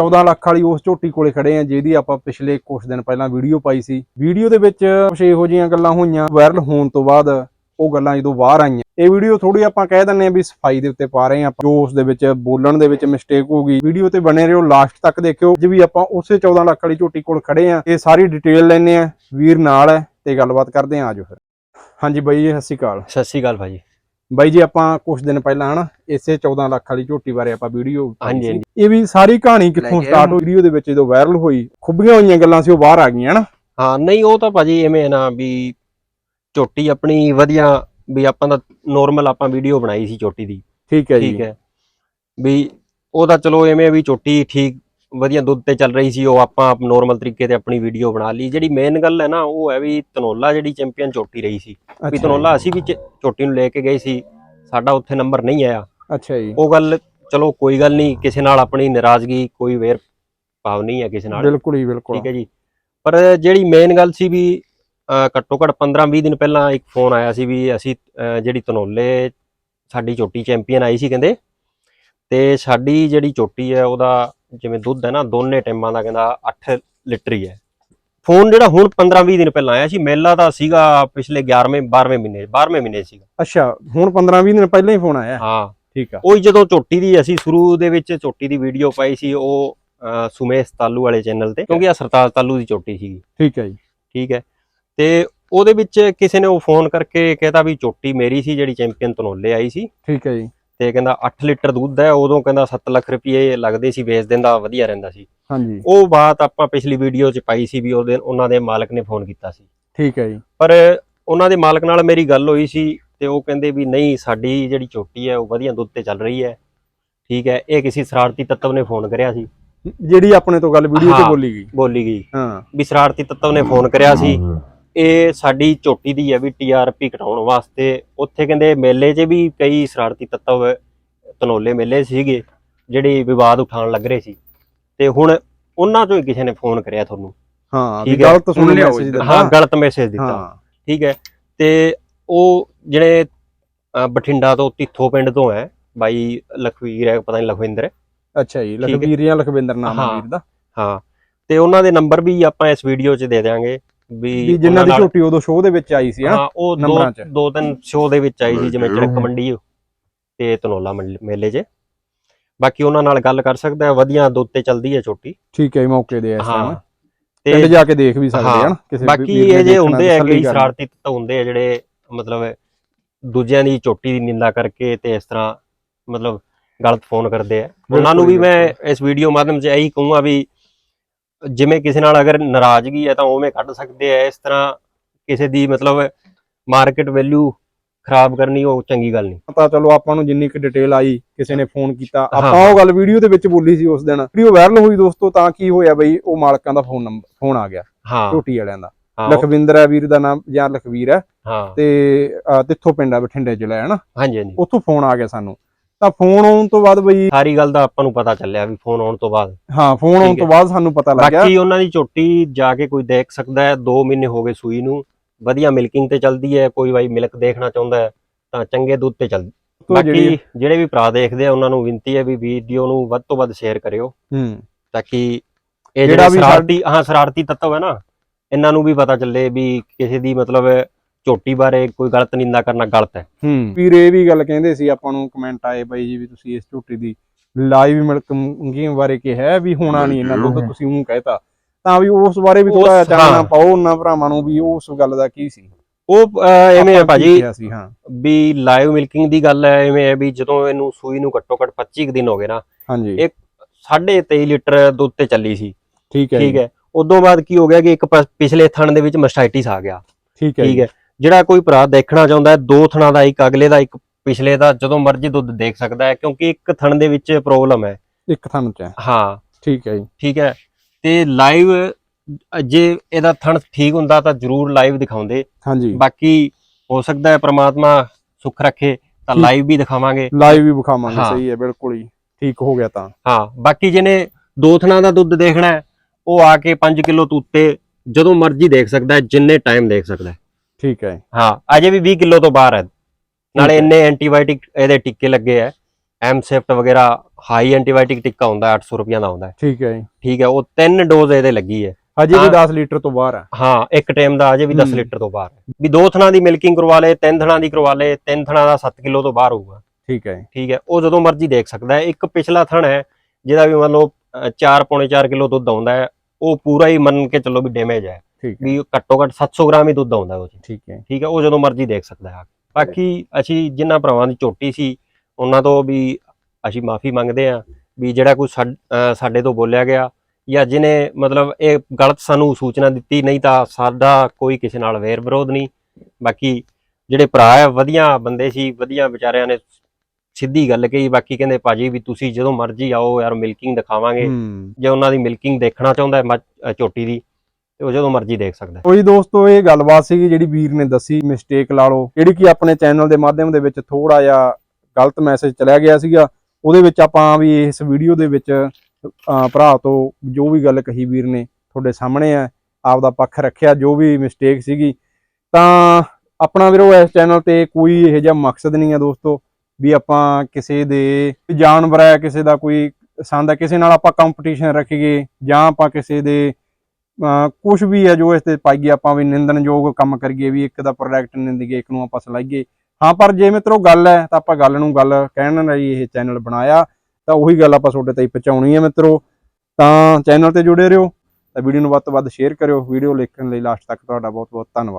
14 ਲੱਖ ਵਾਲੀ ਉਸ ਝੋਟੀ ਕੋਲੇ ਖੜੇ ਆ, ਜਿਹਦੀ ਆਪਾਂ ਪਿਛਲੇ ਕੁਝ ਦਿਨ ਪਹਿਲਾਂ ਵੀਡੀਓ ਪਾਈ ਸੀ। ਵੀਡੀਓ ਦੇ ਵਿੱਚ ਕੁਝ ਇਹੋ ਜਿਹੀਆਂ ਗੱਲਾਂ ਹੋਈਆਂ ਵਾਇਰਲ ਹੋਣ ਤੋਂ ਬਾਅਦ ਉਹ ਗੱਲਾਂ ਜਦੋਂ ਬਾਹਰ ਆਈਆਂ। ਇਹ ਵੀਡੀਓ ਥੋੜੀ ਆਪਾਂ ਕਹਿ ਦਿੰਨੇ ਆ ਵੀ ਸਫ਼ਾਈ ਦੇ ਉੱਤੇ ਪਾ ਰਹੇ ਆ ਜੋ ਉਸ ਦੇ ਵਿੱਚ ਬੋਲਣ ਦੇ ਵਿੱਚ ਮਿਸਟੇਕ ਹੋ ਗਈ। ਵੀਡੀਓ ਤੇ ਬਣੇ ਰਹੋ ਲਾਸਟ ਤੱਕ ਦੇਖਿਓ। ਜੇ ਵੀ ਆਪਾਂ ਉਸੇ 14 ਲੱਖ ਵਾਲੀ ਝੋਟੀ ਕੋਲ ਖੜੇ ਆ ਇਹ ਸਾਰੀ ਡਿਟੇਲ ਲੈਣੇ ਆ ਵੀਰ ਨਾਲ ਹੈ ਤੇ ਗੱਲਬਾਤ ਕਰਦੇ ਆ ਆਜੋ ਫਿਰ। ਹਾਂਜੀ ਬਾਈ ਜੀ, ਸਤਿ ਸ਼੍ਰੀ ਅਕਾਲ। ਸਤਿ ਸ਼੍ਰੀ ਅਕਾਲ ਭਾਜੀ। ਬਾਈ ਜੀ ਆਪਾਂ ਕੁਝ ਦਿਨ ਪਹਿਲਾਂ ਹਨਾ ਇਸੇ 14 ਲੱਖ ਵਾਲੀ ਝੋਟੀ ਬਾਰੇ ਆਪਾਂ ਵੀਡੀਓ ਹਾਂਜੀ, ਹਾਂਜੀ। ਇਹ ਵੀ ਸਾਰੀ ਕਹਾਣੀ ਕਿੱਥੋਂ ਸਟਾਰਟ ਹੋਈ ਵੀਡੀਓ ਦੇ ਵਿੱਚ ਜਦੋਂ ਵਾਇਰਲ ਹੋਈ ਖੁੱਬੀਆਂ ਹੋਈਆਂ ਗੱਲਾਂ ਸੀ ਉਹ ਬਾਹਰ ਆ ਗਈਆਂ ਹਨਾ। ਹਾਂ ਨਹੀਂ ਉਹ ਤਾਂ ਭਾਜੀ ਐਵੇਂ ਨਾ ਵੀ ਝੋਟੀ ਆਪਣੀ ਵਧੀਆ ਵੀ ਆਪਾਂ ਦਾ ਨੋਰਮਲ ਆਪਾਂ ਵੀਡੀਓ ਬਣਾਈ ਸੀ ਝੋਟੀ ਦੀ। ਠੀਕ ਹੈ ਜੀ। ਠੀਕ ਹੈ। ਵੀ ਉਹਦਾ ਚਲੋ ਐਵੇਂ ਵੀ ਝੋਟੀ ਠੀਕ ਵਧੀਆ ਦੁੱਧ ਤੇ ਚੱਲ ਰਹੀ ਸੀ ਉਹ ਆਪਾਂ ਨੋਰਮਲ ਤਰੀਕੇ ਤੇ ਆਪਣੀ ਵੀਡੀਓ ਬਣਾ ਲਈ। ਜਿਹੜੀ ਮੇਨ ਗੱਲ ਹੈ ਨਾ ਉਹ ਹੈ ਵੀ ਤਨੋਲਾ ਜਿਹੜੀ ਚੈਂਪੀਅਨ ਝੋਟੀ ਰਹੀ ਸੀ। ਵੀ ਤਨੋਲਾ ਅਸੀਂ ਵੀ ਚ- ਝੋਟੀ ਨੂੰ ਲੈ ਕੇ ਗਏ ਸੀ ਸਾਡਾ ਉੱਥੇ ਨੰਬਰ ਨਹੀਂ ਆਇਆ। ਅੱਛਾ ਜੀ। ਉਹ ਗੱਲ ਚਲੋ ਕੋਈ ਗੱਲ ਨਹੀਂ ਕਿਸੇ ਨਾਲ ਆਪਣੀ ਨਾਰਾਜ਼ਗੀ ਕੋਈ ਵੇਰ ਭਾਵ ਨਹੀਂ ਹੈ ਕਿਸੇ ਨਾਲ। ਬਿਲਕੁਲ ਹੀ ਬਿਲਕੁਲ। ਠੀਕ ਹੈ ਜੀ। ਪਰ ਜਿਹੜੀ ਮੇਨ ਗੱਲ ਸੀ ਵੀ ਘੱਟੋ ਘੱਟ 15-20 ਦਿਨ ਪਹਿਲਾਂ ਇੱਕ ਫੋਨ ਆਇਆ ਸੀ ਵੀ ਅਸੀਂ ਜਿਹੜੀ ਤਨੋਲੇ ਸਾਡੀ ਚੋਟੀ ਚੈਂਪੀਅਨ ਆਈ ਸੀ ਕਹਿੰਦੇ। ਤੇ ਸਾਡੀ ਜਿਹੜੀ ਚੋਟੀ ਹੈ ਉਹਦਾ ਜਿਵੇਂ ਦੁੱਧ ਹੈ ਨਾ ਦੋਨੇ ਟਾਈਮਾਂ ਦਾ ਕਹਿੰਦਾ 8 ਲੀਟਰ ਹੀ ਹੈ। ਫੋਨ ਜਿਹੜਾ ਹੁਣ 15-20 ਦਿਨ ਪਹਿਲਾਂ ਆਇਆ ਸੀ ਮੇਲਾ ਤਾਂ ਸੀਗਾ ਪਿਛਲੇ 11ਵੇਂ 12ਵੇਂ ਮਹੀਨੇ 12ਵੇਂ ਮਹੀਨੇ ਸੀਗਾ। ਅੱਛਾ ਹੁਣ 15 20 ਦਿਨ ਪਹਿਲਾਂ ਹੀ ਫੋਨ ਆਇਆ। ਹਾਂ। ਠੀਕ ਆ। ਉਹੀ ਜਦੋਂ ਚੋਟੀ ਦੀ ਅਸੀਂ ਸ਼ੁਰੂ ਦੇ ਵਿੱਚ ਚੋਟੀ ਦੀ ਵੀਡੀਓ ਪਾਈ ਸੀ ਉਹ ਸੁਮੇਸ਼ ਤਾਲੂ ਵਾਲੇ ਚੈਨਲ ਤੇ ਕਿਉਂਕਿ ਆ ਸਰਤਾਜ ਤਾਲੂ ਦੀ ਚੋਟੀ ਸੀਗੀ। ਠੀਕ ਹੈ ਜੀ। ਠੀਕ ਹੈ। ਤੇ ਉਹਦੇ ਵਿੱਚ ਕਿਸੇ ਨੇ ਉਹ ਫੋਨ ਕਰਕੇ ਕਹਿੰਦਾ ਵੀ ਚੋਟੀ ਮੇਰੀ ਸੀ ਜਿਹੜੀ ਚੈਂਪੀਅਨ ਤਨੋਲੇ ਆਈ ਸੀ। ਠੀਕ ਹੈ ਜੀ। ਤੇ ਕਹਿੰਦਾ 8 ਲੀਟਰ ਦੁੱਧ ਹੈ ਉਦੋਂ ਕਹਿੰਦਾ 7 ਲੱਖ ਰੁਪਏ ਲੱਗਦੇ ਸੀ ਵੇਚ ਦਿੰਦਾ ਵਧੀਆ ਰਹਿੰਦਾ ਸੀ। ਹਾਂਜੀ। ਉਹ ਬਾਤ ਆਪਾਂ ਪਿਛਲੀ ਵੀਡੀਓ 'ਚ ਪਾਈ ਸੀ ਵੀ ਉਹਦੇ ਉਹਨਾਂ ਦੇ ਮਾਲਕ ਨੇ ਫੋਨ ਕੀਤਾ ਸੀ। ਠੀਕ ਹੈ ਜੀ। ਪਰ ਉਹਨਾਂ ਦੇ ਮਾਲਕ ਨਾਲ ਮੇਰੀ ਗੱਲ ਹੋਈ ਸੀ ਤੇ ਉਹ ਕਹਿੰਦੇ ਵੀ ਨਹੀਂ ਸਾਡੀ ਜਿਹੜੀ ਚੋਟੀ ਹੈ ਉਹ ਵਧੀਆ ਦੁੱਧ ਤੇ ਚੱਲ ਰਹੀ ਹੈ। ਠੀਕ ਹੈ ਇਹ ਕਿਸੇ ਸ਼ਰਾਰਤੀ ਤੱਤਵ ਨੇ ਫੋਨ ਕਰਿਆ ਸੀ। ਜਿਹੜੀ ਆਪਣੇ ਤੋਂ ਗੱਲ ਵੀਡੀਓ 'ਚ। ਬੋਲੀ ਗਈ। ਬੋਲੀ ਗਈ। ਹਾਂ। ਵੀ ਸ਼ਰਾਰਤੀ ਤੱਤਵ ਨੇ ਫੋਨ ਕਰਿਆ ਸੀ। ਇਹ ਸਾਡੀ ਝੋਟੀ ਦੀ ਹੈ ਵੀ ਟੀਆਰਪੀ ਘਟਾਉਣ ਵਾਸਤੇ। ਉੱਥੇ ਕਹਿੰਦੇ ਮੇਲੇ 'ਚ ਵੀ ਕਈ ਸ਼ਰਾਰਤੀ ਤੱਤਵ ਤਨੋਲੇ ਮੇਲੇ ਸੀਗੇ ਜਿਹੜੇ ਵਿਵਾਦ ਉਠਾਉਣ ਲੱਗ ਰਹੇ ਸੀ। ਤੇ ਹੁਣ ਉਹਨਾਂ ਚੋਂ ਹੀ ਕਿਸੇ ਨੇ ਫੋਨ ਕਰਿਆ ਤੁਹਾਨੂੰ। ਹਾਂ ਵੀ। ਗਲਤ ਸੁਣ ਮੈਸੇਜ ਦਿੱਤਾ। ਹਾਂ ਗਲਤ ਮੈਸੇਜ ਦਿੱਤਾ। ਹਾਂ। ਠੀਕ ਹੈ? ਤੇ ਉਹ ਜਿਹੜੇ ਬਠਿੰਡਾ ਤੋਂ ਤਿੱਥੋ ਪਿੰਡ ਤੋਂ ਹੈ ਬਾਈ ਲਖਵੀਰ ਹੈ ਪਤਾ ਨਹੀਂ ਲਖਵਿੰਦਰ। ਹੈ ਅੱਛਾ ਜੀ। ਲਖਵੀਰ ਜਾਂ ਲਖਵਿੰਦਰ ਨਾਮ ਹੈ। ਵੀਰ ਦਾ। ਹਾਂ। ਤੇ ਉਹਨਾਂ ਦੇ ਨੰਬਰ ਵੀ ਆਪਾਂ ਇਸ ਵੀਡੀਓ 'ਚ ਦੇ ਦਿਆਂਗੇ। ਵੀ ਉਹਨਾਂ ਦੀ ਝੋਟੀ ਉਦੋਂ ਸ਼ੋਅ ਦੇ ਵਿੱਚ ਆਈ ਸੀ ਹਾਂ ਉਹ ਦੋ ਨੰਬਰਾਂ 'ਚ। ਦੋ ਤਿੰਨ ਸ਼ੋਅ ਦੇ ਵਿੱਚ ਆਈ ਸੀ ਜਿਵੇਂ ਚੜਕ ਮੰਡੀ ਤੇ ਤਨੋਲਾ ਮੇਲੇ 'ਚ। ਬਾਕੀ ਉਹਨਾਂ ਨਾਲ ਗੱਲ ਕਰ ਸਕਦਾ ਹੈ ਵਧੀਆ ਦੁੱਧ ਤੇ ਚੱਲਦੀ ਹੈ ਛੋਟੀ ਠੀਕ ਹੈ ਮੌਕੇ ਦੇ ਇਸ ਹਾਂ ਟਾਈਮ ਪਿੰਡ ਤੇ ਜਾ ਕੇ ਦੇਖ ਵੀ ਸਕਦੇ ਹਨ ਕਿਸੇ ਬਾਕੀ ਇਹ ਜੇ ਹੁੰਦੇ ਆ ਕਈ। ਸ਼ਰਾਰਤੀ ਤੱਤ ਹੁੰਦੇ ਆ ਜਿਹੜੇ ਮਤਲਬ ਦੂਜਿਆਂ ਦੀ ਚੋਟੀ ਦੀ ਨਿੰਦਾ ਕਰਕੇ ਤੇ ਇਸ ਤਰ੍ਹਾਂ ਮਤਲਬ ਗਲਤ ਫੋਨ ਕਰਦੇ ਆ। ਉਹਨਾਂ ਨੂੰ ਵੀ ਮੈਂ ਇਸ ਵੀਡੀਓ ਮਾਧਿਅਮ 'ਚ ਇਹੀ ਕਹੂੰਗਾ ਵੀ ਜਿਵੇਂ ਕਿਸੇ ਨਾਲ ਅਗਰ ਨਾਰਾਜ਼ਗੀ ਹੈ ਤਾਂ ਉਵੇਂ ਕੱਢ ਸਕਦੇ ਆ। ਇਸ ਤਰ੍ਹਾਂ ਕਿਸੇ ਦੀ ਮਤਲਬ ਮਾਰਕੀਟ ਵੈਲਿਊ ਖਰਾਬ ਕਰਨੀ ਉਹ ਚੰਗੀ ਗੱਲ ਨਹੀਂ। ਪਤਾ ਚਲੋ ਆਪਾਂ ਨੂੰ ਜਿੰਨੀ ਕੁ ਡਿਟੇਲ ਆਈ ਕਿਸੇ ਨੇ ਫੋਨ ਕੀਤਾ। ਆਪਾਂ। ਉਹ ਗੱਲ ਵੀਡੀਓ ਦੇ ਵਿੱਚ ਬੋਲੀ ਸੀ ਉਸ ਦਿਨ। ਵੀਡੀਓ ਵਾਇਰਲ ਹੋਈ ਦੋਸਤੋ ਤਾਂ ਕੀ ਹੋਇਆ ਬਈ ਉਹ ਮਾਲਕਾਂ ਦਾ ਫੋਨ ਨੰਬਰ ਫੋਨ ਆ ਗਿਆ। ਝੋਟੀ ਵਾਲਿਆਂ ਦਾ। ਲਖਵਿੰਦਰ ਹੈ ਵੀਰ ਦਾ ਨਾਮ ਜਾਂ ਲਖਵੀਰ ਹੈ। ਤੇ ਤਿੱਥੋਂ ਪਿੰਡ ਆ ਬਠਿੰਡੇ ਜ਼ਿਲ੍ਹਾ ਹੈ ਨਾ ਹਾਂਜੀ ਹਾਂਜੀ। ਉੱਥੋਂ ਫੋਨ ਆ ਗਿਆ ਸਾਨੂੰ। ਤਾਂ ਫੋਨ ਆਉਣ ਤੋਂ ਬਾਅਦ ਬਈ ਸਾਰੀ ਗੱਲ ਦਾ ਆਪਾਂ ਨੂੰ ਪਤਾ ਚੱਲਿਆ ਵੀ ਫੋਨ ਆਉਣ ਤੋਂ ਬਾਅਦ। ਹਾਂ ਫੋਨ ਆਉਣ ਤੋਂ। ਬਾਅਦ ਸਾਨੂੰ ਪਤਾ ਲੱਗਿਆ। ਬਾਕੀ ਉਹਨਾਂ ਦੀ ਝੋਟੀ ਜਾ ਕੇ ਕੋਈ ਦੇਖ ਸਕਦਾ ਹੈ 2 ਮਹੀਨੇ ਹੋ ਗਏ ਸੂਈ ਨੂੰ। ਵਧੀਆ ਮਿਲਕਿੰਗ ਤੇ ਚੱਲਦੀ ਹੈ ਕੋਈ ਬਾਈ ਮਿਲਕ ਦੇਖਣਾ ਚਾਹੁੰਦਾ ਹੈ ਤਾਂ ਚੰਗੇ ਦੁੱਧ ਤੇ ਚੱਲ ਬਾਕੀ ਜਿਹੜੇ ਵੀ ਭਰਾ ਦੇਖਦੇ ਆ ਉਹਨਾਂ ਨੂੰ ਬੇਨਤੀ ਹੈ ਵੀ ਵੀਡੀਓ ਨੂੰ ਵੱਧ ਤੋਂ ਵੱਧ ਸ਼ੇਅਰ ਕਰਿਓ। ਹੂੰ। ਤਾਂ ਕਿ ਇਹ ਜਿਹੜਾ ਸ਼ਰਾਰਤੀ ਹਾਂ ਸ਼ਰਾਰਤੀ ਤੱਤਵ ਹੈ ਨਾ ਇਹਨਾਂ ਨੂੰ ਵੀ ਪਤਾ ਚੱਲੇ ਵੀ ਕਿਸੇ ਦੀ ਮਤਲਬ ਝੋਟੀ ਬਾਰੇ ਕੋਈ ਗਲਤ ਨਿੰਦਾ ਕਰਨਾ ਗਲਤ ਹੈ। ਹੂੰ। ਵੀਰ ਇਹ ਵੀ ਗੱਲ ਕਹਿੰਦੇ ਸੀ ਆਪਾਂ ਨੂੰ ਕਮੈਂਟ ਆਏ ਬਾਈ ਜੀ ਵੀ ਤੁਸੀਂ ਇਸ ਝੋਟੀ ਦੀ ਲਾਈਵ ਮਿਲਕ ਗੇਮ ਬਾਰੇ ਕਿਹਾ ਵੀ ਹੋਣਾ ਨਹੀਂ ਇਹਨਾਂ ਦੁੱਧ ਤੁਸੀਂ ਉਹ ਕਹਿਤਾ। ਤਾਂ ਵੀ ਉਸ ਬਾਰੇ ਵੀ ਥੋੜਾ ਚਾਨਣਾ। ਪਾਓ ਉਹਨਾਂ ਭਰਾਵਾਂ ਨੂੰ ਵੀ ਉਸ ਗੱਲ ਦਾ ਕੀ ਸੀ। ਉਹ ਐਵੇਂ ਹੈ ਭਾਜੀ ਵੀ ਲਾਈਵ ਮਿਲਕਿੰਗ ਦੀ ਗੱਲ ਹੈ ਐਵੇਂ ਹੈ ਵੀ ਜਦੋਂ ਇਹਨੂੰ ਸੂਈ ਨੂੰ ਘੱਟੋ ਘੱਟ 25 ਕੁ ਦਿਨ ਹੋ ਗਏ ਨਾ ਹਾਂਜੀ। ਇਹ 23.5 ਲੀਟਰ ਦੁੱਧ ਤੇ ਚੱਲੀ ਸੀ। ਠੀਕ ਹੈ ਠੀਕ ਹੈ। ਉਦੋਂ ਬਾਅਦ ਕੀ ਹੋ ਗਿਆ ਕਿ ਇੱਕ ਪਿਛਲੇ ਥਣ ਦੇ ਵਿੱਚ ਮਸਟਾਈਟਿਸ ਆ ਗਿਆ। ਠੀਕ ਹੈ ਠੀਕ ਹੈ। ਜਿਹੜਾ ਕੋਈ ਭਰਾ ਦੇਖਣਾ ਚਾਹੁੰਦਾ ਹੈ ਦੋ ਥਣਾਂ ਦਾ ਇੱਕ ਅਗਲੇ ਦਾ ਇੱਕ ਪਿਛਲੇ ਦਾ ਜਦੋਂ ਮਰਜ਼ੀ ਦੁੱਧ ਦੇਖ ਸਕਦਾ ਹੈ ਕਿਉਂਕਿ ਇੱਕ ਥਣ ਦੇ ਵਿੱਚ ਪ੍ਰੋਬਲਮ ਹੈ। ਇੱਕ ਥਣ ਚ ਹੈ। ਹਾਂ। ਠੀਕ ਹੈ ਜੀ। ਠੀਕ ਹੈ। ਤੇ ਲਾਈਵ ਜੇ ਇਹਦਾ ਥਣ ਠੀਕ ਹੁੰਦਾ ਤਾਂ ਜ਼ਰੂਰ ਲਾਈਵ ਦਿਖਾਉਂਦੇ। ਹਾਂਜੀ। ਬਾਕੀ ਹੋ ਸਕਦਾ ਹੈ ਪ੍ਰਮਾਤਮਾ ਸੁੱਖ ਰੱਖੇ ਤਾਂ। ਲਾਈਵ ਵੀ ਦਿਖਾਵਾਂਗੇ। ਲਾਈਵ ਵੀ ਵਿਖਾਵਾਂਗੇ। ਸਹੀ ਹੈ ਬਿਲਕੁਲ ਹੀ ਠੀਕ ਹੋ ਗਿਆ ਤਾਂ। ਹਾਂ ਬਾਕੀ ਜਿਹਨੇ ਦੋ ਥਣਾਂ ਦਾ ਦੁੱਧ ਦੇਖਣਾ ਹੈ ਉਹ ਆ ਕੇ 5 ਕਿਲੋ ਤੋਂ ਉੱਤੇ ਜਦੋਂ ਮਰਜ਼ੀ ਦੇਖ ਸਕਦਾ ਹੈ ਜਿੰਨੇ ਟਾਈਮ ਦੇਖ ਸਕਦਾ ਹੈ। ਠੀਕ ਹੈ ਹਾਂ ਅਜੇ ਵੀ 20 ਕਿਲੋ ਤੋਂ ਬਾਹਰ ਹੈ। ਨਾਲੇ। ਇੰਨੇ ਐਂਟੀਬਾਇਓਟਿਕ ਇਹਦੇ ਟਿੱਕੇ ਲੱਗੇ ਐ ਐਮਸੈਫਟ ਵਗੈਰਾ ਹਾਈ ਐਂਟੀਬਾਇਓਟਿਕ ਟਿੱਕਾ ਹੁੰਦਾ 800 ਰੁਪਈਆ ਦਾ ਆਉਂਦਾ ਹੈ। ਠੀਕ ਹੈ ਠੀਕ ਹੈ ਉਹ ਤਿੰਨ ਡੋਜ਼ ਇਹਦੇ ਲੱਗੀ ਹੈ। ਹਜੇ ਵੀ ਹਾਂ। 10 ਲੀਟਰ ਤੋਂ ਬਾਹਰ ਆ ਹਾਂ ਇੱਕ ਟਾਈਮ ਦਾ ਅਜੇ ਵੀ 10 ਹੂੰ। ਲੀਟਰ ਤੋਂ ਬਾਹਰ ਹੈ। ਵੀ ਦੋ ਥਣਾ ਦੀ ਮਿਲਕਿੰਗ ਕਰਵਾ ਲੇ ਤਿੰਨ ਥਣਾ ਦੀ ਕਰਵਾ ਲੇ ਤਿੰਨ ਥਣਾ ਦਾ 7 ਕਿਲੋ ਤੋਂ ਬਾਹਰ ਹੋਊਗਾ। ਠੀਕ ਹੈ ਠੀਕ ਹੈ ਉਹ ਜਦੋਂ ਮਰਜ਼ੀ ਦੇਖ ਸਕਦਾ ਹੈ। ਇੱਕ ਪਿਛਲਾ ਥਣ ਹੈ ਜਿਹਦਾ ਵੀ ਮੰਨ ਲਓ 4 ਪੌਣੇ 4 ਕਿਲੋ ਦੁੱਧ ਆਉਂਦਾ ਹੈ ਉਹ ਪੂਰਾ ਹੀ ਮੰਨ ਕੇ ਚੱਲੋ ਵੀ ਡੈਮੇਜ ਹੈ। ਠੀਕ ਹੈ। ਵੀ ਘੱਟੋ ਘੱਟ 700 ਗ੍ਰਾਮ ਹੀ ਦੁੱਧ ਆਉਂਦਾ ਉਹ 'ਚ। ਠੀਕ ਹੈ। ਠੀਕ ਹੈ ਉਹ ਜਦੋਂ ਮਰਜ਼ੀ ਦੇਖ ਸਕਦਾ ਹੈ। ਬਾਕੀ ਅਸੀਂ ਜਿਨ੍ਹਾਂ ਭਰਾਵਾਂ ਦੀ ਝੋਟੀ ਸੀ ਉਹਨਾਂ ਤੋਂ ਵੀ ਅਸੀਂ ਮਾਫੀ ਮੰਗਦੇ ਹਾਂ ਵੀ ਜਿਹੜਾ ਕੋਈ ਸਾਡ- ਤੋਂ ਬੋਲਿਆ ਗਿਆ ਜਾਂ ਜਿਹਨੇ ਮਤਲਬ ਇਹ ਗਲਤ ਸਾਨੂੰ ਸੂਚਨਾ ਦਿੱਤੀ ਨਹੀਂ ਤਾਂ ਸਾਡਾ ਕੋਈ ਕਿਸੇ ਨਾਲ ਵੈਰ ਵਿਰੋਧ ਨਹੀਂ। ਬਾਕੀ ਜਿਹੜੇ ਭਰਾ ਆ ਵਧੀਆ ਬੰਦੇ ਸੀ ਵਧੀਆ ਵਿਚਾਰਿਆਂ ਨੇ ਸਿੱਧੀ ਗੱਲ ਕਹੀ ਬਾਕੀ ਕਹਿੰਦੇ ਭਾਜੀ ਵੀ ਤੁਸੀਂ ਜਦੋਂ ਮਰਜ਼ੀ ਆਓ ਯਾਰ ਮਿਲਕਿੰਗ ਦਿਖਾਵਾਂਗੇ। ਹੂੰ। ਜੇ ਉਹਨਾਂ ਦੀ ਮਿਲਕਿੰਗ ਦੇਖਣਾ ਚਾਹੁੰਦਾ ਹੈ ਝੋਟੀ ਦੀ ਤੇ ਉਹ ਜਦੋਂ ਮਰਜ਼ੀ ਦੇਖ ਸਕਦਾ ਕੋਈ ਦੋਸਤੋ, ਇਹ ਗੱਲਬਾਤ ਸੀਗੀ ਜਿਹੜੀ ਵੀਰ ਨੇ ਦੱਸੀ ਮਿਸਟੇਕ ਲਾ ਲਓ। ਜਿਹੜੀ ਕਿ ਆਪਣੇ ਚੈਨਲ ਦੇ ਮਾਧਿਅਮ ਦੇ ਵਿੱਚ ਥੋੜਾ ਜਿਹਾ ਗਲਤ ਮੈਸੇਜ ਚਲਿਆ ਗਿਆ ਸੀਗਾ। ਉਹਦੇ ਵਿੱਚ ਆਪਾਂ ਵੀ ਇਸ ਵੀਡੀਓ ਦੇ ਵਿੱਚ ਭਰਾ ਤੋਂ ਜੋ ਵੀ ਗੱਲ ਕਹੀ ਵੀਰ ਨੇ, ਤੁਹਾਡੇ ਸਾਹਮਣੇ ਆ ਆਪਦਾ ਪੱਖ ਰੱਖਿਆ, ਜੋ ਵੀ ਮਿਸਟੇਕ ਸੀਗੀ। ਤਾਂ ਆਪਣਾ ਵੀਰੋ, ਇਸ ਚੈਨਲ ਤੇ ਕੋਈ ਇਹੋ ਜਿਹਾ ਮਕਸਦ ਨਹੀਂ ਹੈ ਦੋਸਤੋ, ਵੀ ਆਪਾਂ ਕਿਸੇ ਦੇ ਜਾਨਵਰ ਹੈ, ਕਿਸੇ ਦਾ ਕੋਈ ਸੰਦ ਹੈ, ਕਿਸੇ ਨਾਲ ਆਪਾਂ ਕੰਪੀਟੀਸ਼ਨ ਰੱਖੀਏ, ਜਾਂ ਆਪਾਂ ਕਿਸੇ ਦੇ ਕੁਝ ਵੀ ਹੈ ਜੋ ਇਸ ਤੇ ਪਾਈਏ ਆਪਾਂ ਵੀ ਨਿੰਦਣਯੋਗ ਕੰਮ ਕਰੀਏ, ਵੀ ਇੱਕ ਦਾ ਪ੍ਰੋਡਕਟ ਨਿੰਦੀਏ ਇੱਕ ਨੂੰ ਆਪਾਂ ਸਲਾਈਏ। ਹਾਂ, ਪਰ ਜੇ ਮਿੱਤਰੋ ਗੱਲ ਹੈ, ਤਾਂ ਆਪਾਂ ਗੱਲ ਨੂੰ ਗੱਲ ਕਹਿਣ ਲਈ ਇਹ ਚੈਨਲ ਬਣਾਇਆ, ਤਾਂ ਉਹੀ ਗੱਲ ਆਪਾਂ ਤੁਹਾਡੇ ਤਾਈਂ ਪਹੁੰਚਾਉਣੀ ਹੈ ਮਿੱਤਰੋ। ਤਾਂ ਚੈਨਲ ਤੇ ਜੁੜੇ ਰਹੋ, ਤਾਂ ਵੀਡੀਓ ਨੂੰ ਵੱਧ ਤੋਂ ਵੱਧ ਸ਼ੇਅਰ ਕਰਿਓ ਵੀਡੀਓ ਦੇਖਣ ਲਈ ਲਾਸਟ ਤੱਕ ਤੁਹਾਡਾ ਬਹੁਤ ਬਹੁਤ ਧੰਨਵਾਦ।